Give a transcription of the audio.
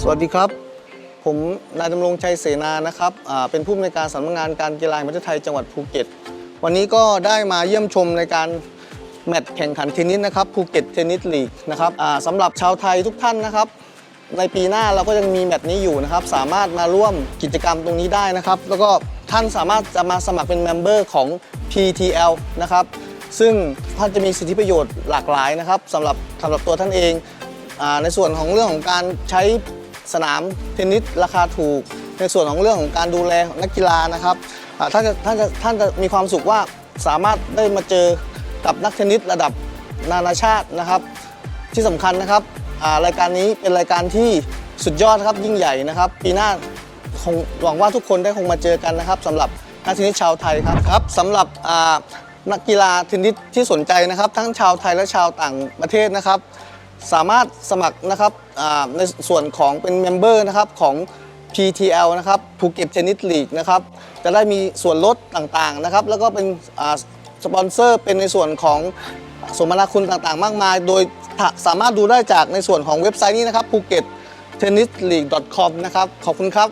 สวัสดีครับ ผมนายดำรงชัยเสนานะครับเป็นผู้อำนวยการสำนักงานการกีฬาแห่งประเทศไทยจังหวัดภูเก็ต วันนี้ก็ได้มาเยี่ยมชมในการแมตช์แข่งขันเทนนิสนะครับภูเก็ตเทนนิสลีกนะครับสำหรับชาวไทยทุกท่านนะครับ ในปีหน้าเราก็ยังมีแมตช์นี้อยู่นะครับ สามารถมาร่วมกิจกรรมตรงนี้ได้นะครับ แล้วก็ท่านสามารถจะมาสมัครเป็นเมมเบอร์ของ PTL นะครับซึ่งท่านจะมีสิทธิประโยชน์หลากหลายนะครับสำหรับสำหรับตัวท่านเอง ในส่วนของเรื่องของการใช้สนามเทนนิสราคาถูก ในส่วนของเรื่องของการดูแลนักกีฬานะครับอ่าท่านจะท่านจะท่านจะมีความสุขว่าสามารถได้มาเจอกับนักเทนนิสระดับนานาชาตินะครับ ที่สำคัญนะครับรายการนี้เป็นรายการที่สุดยอดครับยิ่งใหญ่นะครับ ปีหน้าคงหวังว่าทุกคนได้คงมาเจอกันนะครับสำหรับนักเทนนิสชาวไทยครับครับสำหรับนักกีฬาเทนนิสที่สนใจนะครับ ทั้งชาวไทยและชาวต่างประเทศนะครับ สามารถสมัครนะครับในส่วนของเป็นเมมเบอร์นะครับของ PTL นะครับภูเก็ตเทนนิสลีกนะครับจะได้มีส่วนลดต่างๆนะครับ แล้วก็เป็นสปอนเซอร์เป็นในส่วนของสมนาคุณต่างๆ มากมาย โดยสามารถดูได้จากในส่วนของเว็บไซต์นี้นะครับ p h u k e t t e n n i s l e a g u e c o m นะครับ ขอบคุณครับ